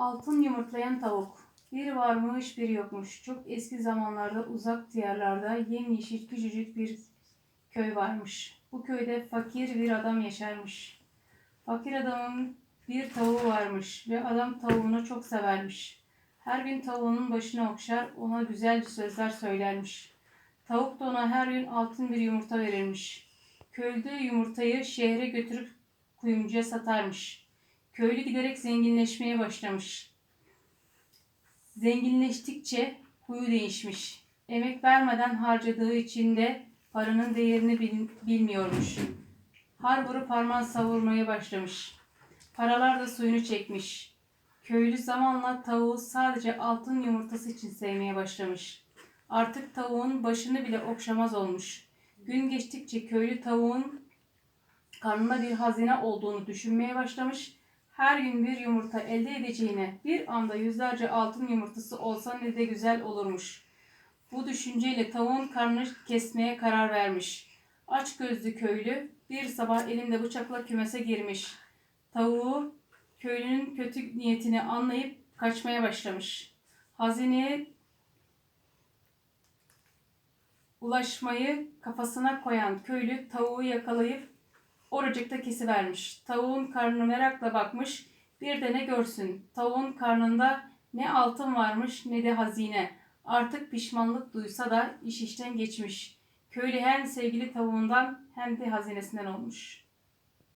Altın yumurtlayan tavuk. Bir varmış bir yokmuş. Çok eski zamanlarda uzak diyarlarda yemyeşil küçücük bir köy varmış. Bu köyde fakir bir adam yaşarmış. Fakir adamın bir tavuğu varmış ve adam tavuğunu çok severmiş. Her gün tavuğunun başına okşar, ona güzel sözler söylermiş. Tavuk da ona her gün altın bir yumurta verirmiş. Köylü yumurtayı şehre götürüp kuyumcuya satarmış. Köylü giderek zenginleşmeye başlamış. Zenginleştikçe huyu değişmiş. Emek vermeden harcadığı için de paranın değerini bil- bilmiyormuş. Har vurup parmağı savurmaya başlamış. Paralar da suyunu çekmiş. Köylü zamanla tavuğu sadece altın yumurtası için sevmeye başlamış. Artık tavuğun başını bile okşamaz olmuş. Gün geçtikçe köylü tavuğun karnında bir hazine olduğunu düşünmeye başlamış. Her gün bir yumurta elde edeceğine bir anda yüzlerce altın yumurtası olsa ne de güzel olurmuş. Bu düşünceyle tavuğun karnını kesmeye karar vermiş. Aç gözlü köylü bir sabah elinde bıçakla kümese girmiş. Tavuğu köylünün kötü niyetini anlayıp kaçmaya başlamış. Hazineye ulaşmayı kafasına koyan köylü tavuğu yakalayıp oracıkta kesivermiş. Tavuğun karnına merakla bakmış. Bir de ne görsün. Tavuğun karnında ne altın varmış ne de hazine. Artık pişmanlık duysa da iş işten geçmiş. Köylü hem sevgili tavuğundan hem de hazinesinden olmuş.